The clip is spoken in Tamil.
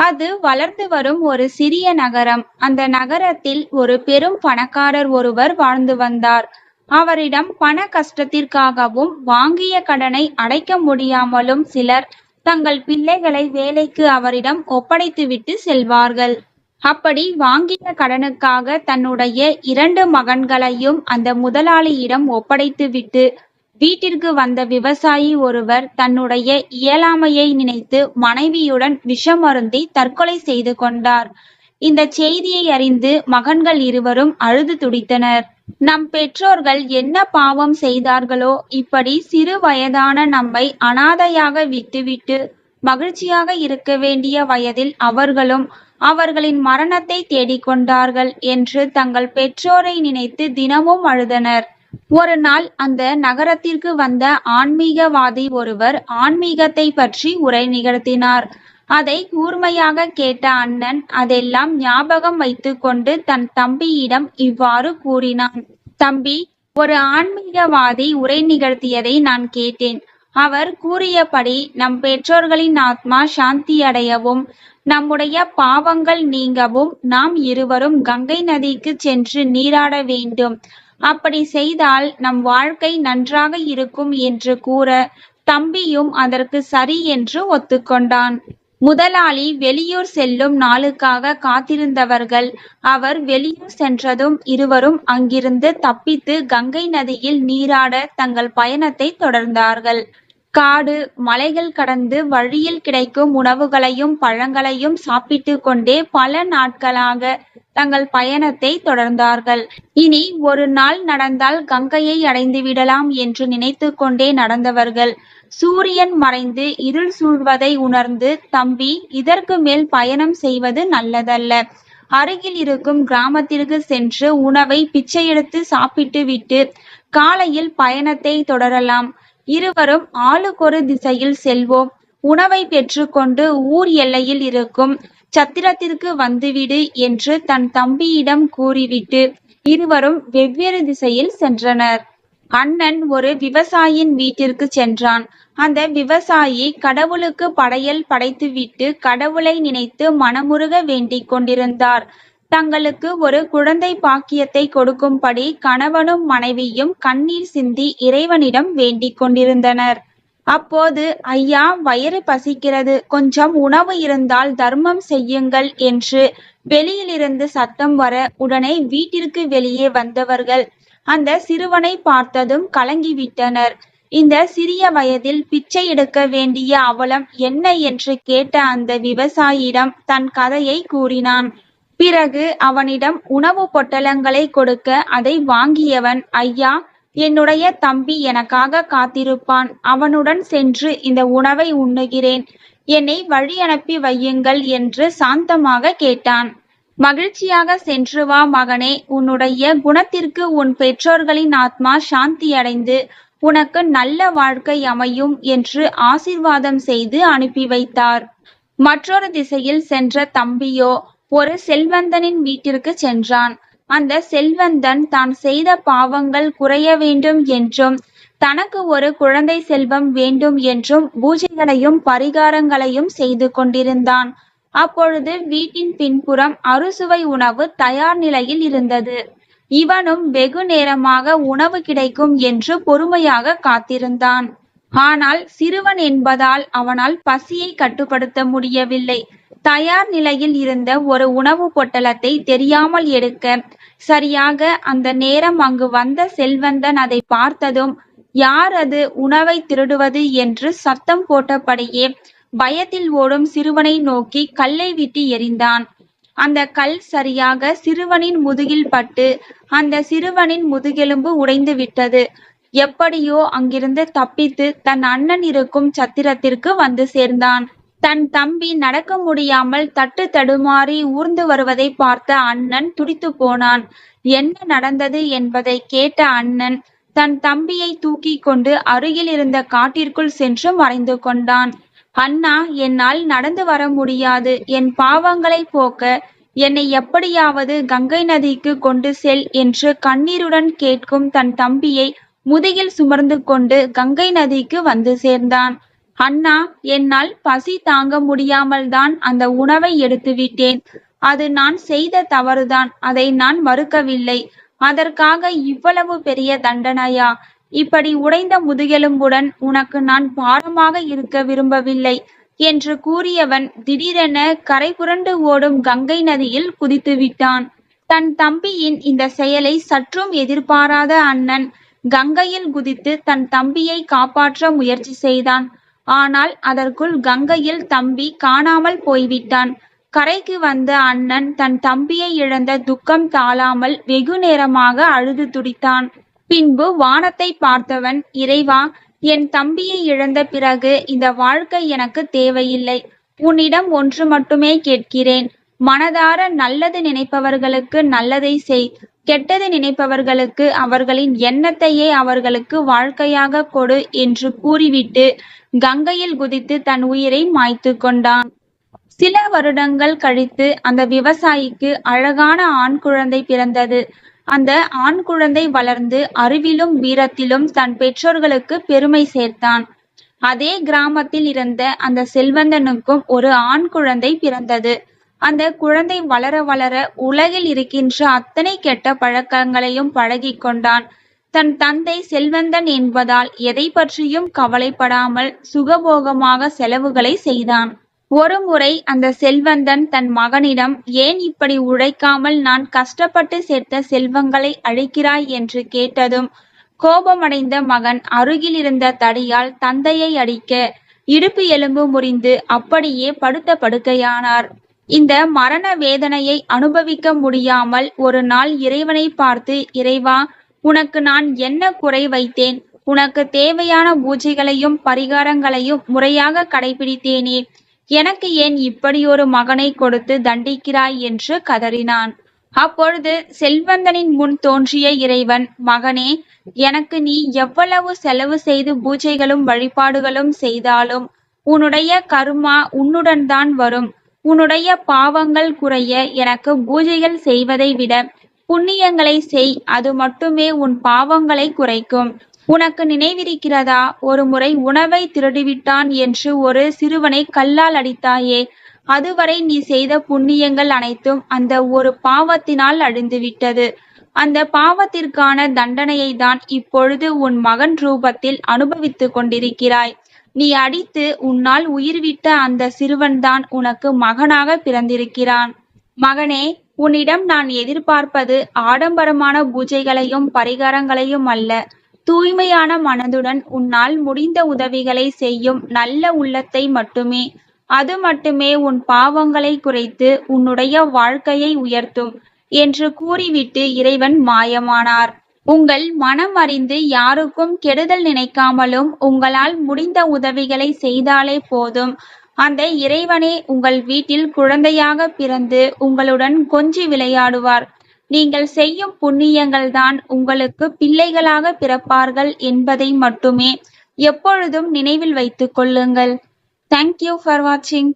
அது வளர்ந்து வரும் ஒரு சிறிய நகரம். அந்த நகரத்தில் ஒரு பெரும் பணக்காரர் ஒருவர் வாழ்ந்து வந்தார். அவரிடம் பண கஷ்டத்திற்காகவும், வாங்கிய கடனை அடைக்க முடியாமலும் சிலர் தங்கள் பிள்ளைகளை வேலைக்கு அவரிடம் ஒப்படைத்துவிட்டு செல்வார்கள். அப்படி வாங்கிய கடனுக்காக தன்னுடைய இரண்டு மகன்களையும் அந்த முதலாளியிடம் ஒப்படைத்துவிட்டு வீட்டிற்கு வந்த விவசாயி ஒருவர் தன்னுடைய இயலாமையை நினைத்து மனைவியுடன் விஷமருந்தி தற்கொலை செய்து கொண்டார். இந்த செய்தியை அறிந்து மகன்கள் இருவரும் அழுது துடித்தனர். நம் பெற்றோர்கள் என்ன பாவம் செய்தார்களோ இப்படி சிறு வயதான நம்மை அனாதையாக விட்டுவிட்டு மகிழ்ச்சியாக இருக்க வேண்டிய வயதில் அவர்களும் அவர்களின் மரணத்தை தேடிக் கொண்டார்கள் என்று தங்கள் பெற்றோரை நினைத்து தினமும் அழுதனர். ஒரு நாள் அந்த நகரத்திற்கு வந்த ஆன்மீகவாதி ஒருவர் ஆன்மீகத்தைப் பற்றி உரை நிகழ்த்தினார். அதை கூர்மையாகக் கேட்ட அண்ணன் அதெல்லாம் ஞாபகம் வைத்துக் கொண்டு தன் தம்பியிடம் இவ்வாறு கூறினான். தம்பி, ஒரு ஆன்மீகவாதி உரை நிகழ்த்தியதை நான் கேட்டேன். அவர் கூறியபடி நம் பெற்றோர்களின் ஆத்மா சாந்தியடையவும், நம்முடைய பாவங்கள் நீங்கவும் நாம் இருவரும் கங்கை நதிக்குச் சென்று நீராட வேண்டும். அப்படி செய்தால் நம் வாழ்க்கை நன்றாக இருக்கும் என்று கூற, தம்பியும் அதற்கு சரி என்று ஒத்துக்கொண்டான். முதலாளி வெளியூர் செல்லும் நாளுக்காக காத்திருந்தவர்கள் அவர் வெளியூர் சென்றதும் இருவரும் அங்கிருந்து தப்பித்து கங்கை நதியில் நீராட தங்கள் பயணத்தை தொடர்ந்தார்கள். காடு, மலைகள் கடந்து வழியில் கிடைக்கும் உணவுகளையும் பழங்களையும் சாப்பிட்டுக் கொண்டே பல நாட்களாக தங்கள் பயணத்தை தொடர்ந்தார்கள். இனி ஒரு நாள் நடந்தால் கங்கையை அடைந்து விடலாம் என்று நினைத்து கொண்டே நடந்தவர்கள், சூரியன் மறைந்து இருள் சூழ்வதை உணர்ந்து தம்பி, இதற்கு மேல் பயணம் செய்வது நல்லதல்ல. அருகில் இருக்கும் கிராமத்திற்கு சென்று உணவை பிச்சை எடுத்து சாப்பிட்டு விட்டு காலையில் பயணத்தை தொடரலாம். இருவரும் ஆளுக்கொரு திசையில் செல்வோம். உணவை பெற்றுக்கொண்டு ஊர் எல்லையில் இருக்கும் சத்திரத்திற்கு வந்துவிடு என்று தன் தம்பியிடம் கூறிவிட்டு இருவரும் வெவ்வேறு திசையில் சென்றனர். அண்ணன் ஒரு விவசாயியின் வீட்டிற்குச் சென்றான். அந்த விவசாயி கடவுளுக்கு படையல் படைத்துவிட்டு கடவுளை நினைத்து மனமுருக வேண்டிக் கொண்டிருந்தார். தங்களுக்கு ஒரு குழந்தை பாக்கியத்தைக் கொடுக்கும்படி கணவனும் மனைவியும் கண்ணீர் சிந்தி இறைவனிடம் வேண்டிக் கொண்டிருந்தனர். அப்போது ஐயா வயிறு பசிக்கிறது கொஞ்சம் உணவு இருந்தால் தர்மம் செய்யுங்கள் என்று வெளியிலிருந்து சத்தம் வர உடனே வீட்டிற்கு வெளியே வந்தவர்கள் அந்த சிறுவனை பார்த்ததும் கலங்கிவிட்டனர். இந்த சிறிய வயதில் பிச்சை எடுக்க வேண்டிய அவலம் என்ன என்று கேட்ட அந்த விவசாயியிடம் தன் கதையை கூறினான். பிறகு அவனிடம் உணவு பொட்டலங்களை கொடுக்க அதை வாங்கியவன் ஐயா, என்னுடைய தம்பி எனக்காக காத்திருப்பான். அவனுடன் சென்று இந்த உணவை உண்ணுகிறேன். என்னை வழியனுப்பி வையுங்கள் என்று சாந்தமாக கேட்டான். மகிழ்ச்சியாக சென்று வா மகனே உன்னுடைய குணத்திற்கு உன் பெற்றோர்களின் ஆத்மா சாந்தியடைந்து உனக்கு நல்ல வாழ்க்கை அமையும் என்று ஆசீர்வாதம் செய்து அனுப்பி வைத்தார். மற்றொரு திசையில் சென்ற தம்பியோ ஒரு செல்வந்தனின் வீட்டிற்கு சென்றான். அந்தச் செல்வந்தன் தான் செய்த பாவங்கள் குறைய வேண்டும் என்றும், தனக்கு ஒரு குழந்தை செல்வம் வேண்டும் என்றும் பூஜைகளையும் பரிகாரங்களையும் செய்து கொண்டிருந்தான். அப்பொழுது வீட்டின் பின்புறம் அறுசுவை உணவு தயார் நிலையில் இருந்தது. இவனும் வெகு நேரமாக உணவு கிடைக்கும் என்று பொறுமையாகக் காத்திருந்தான். ஆனால் சிறுவன் என்பதால் அவனால் பசியைக் கட்டுப்படுத்த முடியவில்லை. தயார் நிலையில் இருந்த ஒரு உணவுப் பொட்டலத்தை தெரியாமல் எடுக்க, சரியாக அந்த நேரம் அங்கு வந்த செல்வந்தன் அதைப் பார்த்ததும் யார் அது உணவைத் திருடுவது என்று சத்தம் போட்டபடியே பயத்தில் ஓடும் சிறுவனை நோக்கி கல்லை விட்டு எறிந்தான். அந்தக் கல் சரியாக சிறுவனின் முதுகில் பட்டு அந்த சிறுவனின் முதுகெலும்பு உடைந்து விட்டது எப்படியோ அங்கிருந்து தப்பித்து தன் அண்ணன் இருக்கும் சத்திரத்திற்கு வந்து சேர்ந்தான். தன் தம்பி நடக்க முடியாமல் தட்டு தடுமாறி ஊர்ந்து வருவதைப் பார்த்த அண்ணன் துடித்து போனான். என்ன நடந்தது என்பதை கேட்ட அண்ணன் தன் தம்பியை தூக்கி கொண்டு அருகில் இருந்த காட்டிற்குள் சென்று மறைந்து கொண்டான். அண்ணா என்னால் நடந்து வர முடியாது. என் பாவங்களை போக்க என்னை எப்படியாவது கங்கை நதிக்கு கொண்டு செல் என்று கண்ணீருடன் கேட்கும் தன் தம்பியை முதுகில் சுமர்ந்து கொண்டு கங்கை நதிக்கு வந்து சேர்ந்தான். அண்ணா என்னால் பசி தாங்க முடியாமல்தான் அந்த உணவை எடுத்துவிட்டேன் அது நான் செய்த தவறுதான் அதை நான் மறுக்கவில்லை. அதற்காக இவ்வளவு பெரிய தண்டனையா? இப்படி உடைந்த முதுகெலும்புடன் உனக்கு நான் பாரமாக இருக்க விரும்பவில்லை என்று கூறியவன் திடீரென கரை புரண்டு ஓடும் கங்கை நதியில் குதித்து விட்டான். தன் தம்பியின் இந்த செயலை சற்றும் எதிர்பாராத அண்ணன் கங்கையில் குதித்து தன் தம்பியை காப்பாற்ற முயற்சி செய்தான். ஆனால் அதற்குள் கங்கையில் தம்பி காணாமல் போய்விட்டான். கரைக்கு வந்த அண்ணன் தன் தம்பியை இழந்த துக்கம் தாழாமல் வெகு நேரமாக அழுது துடித்தான். பின்பு வானத்தை பார்த்தவன் இறைவா என் தம்பியை இழந்த பிறகு இந்த வாழ்க்கை எனக்கு தேவையில்லை. உன்னிடம் ஒன்று மட்டுமே கேட்கிறேன். மனதார நல்லது நினைப்பவர்களுக்கு நல்லதை செய் கெட்டது நினைப்பவர்களுக்கு அவர்களின் எண்ணத்தையே அவர்களுக்கு வாழ்க்கையாக கொடு என்று கூறிவிட்டு கங்கையில் குதித்து தன் உயிரை மாய்த்து கொண்டான். சில வருடங்கள் கழித்து அந்த விவசாயிக்கு அழகான ஆண் குழந்தை பிறந்தது. அந்த ஆண் குழந்தை வளர்ந்து அறிவிலும் வீரத்திலும் தன் பெற்றோர்களுக்கு பெருமை சேர்த்தான். அதே கிராமத்தில் இருந்த அந்த செல்வந்தனுக்கும் ஒரு ஆண் குழந்தை பிறந்தது. அந்த குழந்தை வளர வளர உலகில் இருக்கின்ற அத்தனை கெட்ட பழக்கங்களையும் பழகிக் கொண்டான். தன் தந்தை செல்வந்தன் என்பதால் எதை பற்றியும் கவலைப்படாமல் சுகபோகமாக செலவுகளை செய்தான். ஒருமுறை அந்த செல்வந்தன் தன் மகனிடம் ஏன் இப்படி உழைக்காமல் நான் கஷ்டப்பட்டு சேர்த்த செல்வங்களை அழிக்கிறாய்? என்று கேட்டதும் கோபமடைந்த மகன் அருகில் இருந்த தடியால் தந்தையை அடிக்க இடுப்பு எலும்பு முறிந்து அப்படியே படுத்த படுக்கையானார். இந்த மரண வேதனையை அனுபவிக்க முடியாமல் ஒரு நாள் இறைவனை பார்த்து இறைவா உனக்கு நான் என்ன குறை வைத்தேன்? உனக்கு தேவையான பூஜைகளையும் பரிகாரங்களையும் முறையாக கடைபிடித்தேனே. எனக்கு ஏன் இப்படியொரு மகனை கொடுத்து தண்டிக்கிறாய்? என்று கதறினான். அப்பொழுது செல்வந்தனின் முன் தோன்றிய இறைவன் மகனே எனக்கு நீ எவ்வளவு செலவு செய்து பூஜைகளும் வழிபாடுகளும் செய்தாலும் உன்னுடைய கருமா உன்னுடன் தான் வரும். உன்னுடைய பாவங்கள் குறைய எனக்கு பூஜைகள் செய்வதை விட புண்ணியங்களை செய் அது மட்டுமே உன் பாவங்களை குறைக்கும். உனக்கு நினைவிருக்கிறதா? ஒரு முறை உணவை திருடிவிட்டான் என்று ஒரு சிறுவனை கல்லால் அடித்தாயே அதுவரை நீ செய்த புண்ணியங்கள் அனைத்தும் அந்த ஒரு பாவத்தினால் அழிந்துவிட்டது. அந்த பாவத்திற்கான தண்டனையை தான் இப்பொழுது உன் மகன் ரூபத்தில் அனுபவித்துக் கொண்டிருக்கிறாய். நீ அடித்து உன்னால் உயிர்விட்ட அந்த சிறுவன்தான் உனக்கு மகனாக பிறந்திருக்கிறான். மகனே உன்னிடம் நான் எதிர்பார்ப்பது ஆடம்பரமான பூஜைகளையும் பரிகாரங்களையும் அல்ல. தூய்மையான மனதுடன் உன்னால் முடிந்த உதவிகளை செய்யும் நல்ல உள்ளத்தை மட்டுமே. அது மட்டுமே உன் பாவங்களை குறைத்து உன்னுடைய வாழ்க்கையை உயர்த்தும் என்று கூறிவிட்டு இறைவன் மாயமானார். உங்கள் மனம் அறிந்து யாருக்கும் கெடுதல் நினைக்காமலும் உங்களால் முடிந்த உதவிகளை செய்தாலே போதும். அந்த இறைவனே உங்கள் வீட்டில் குழந்தையாக பிறந்து உங்களுடன் கொஞ்சி விளையாடுவார். நீங்கள் செய்யும் புண்ணியங்கள்தான் உங்களுக்கு பிள்ளைகளாக பிறப்பார்கள் என்பதை மட்டுமே எப்பொழுதும் நினைவில் வைத்துக் கொள்ளுங்கள். தேங்க்யூ ஃபார் வாட்சிங்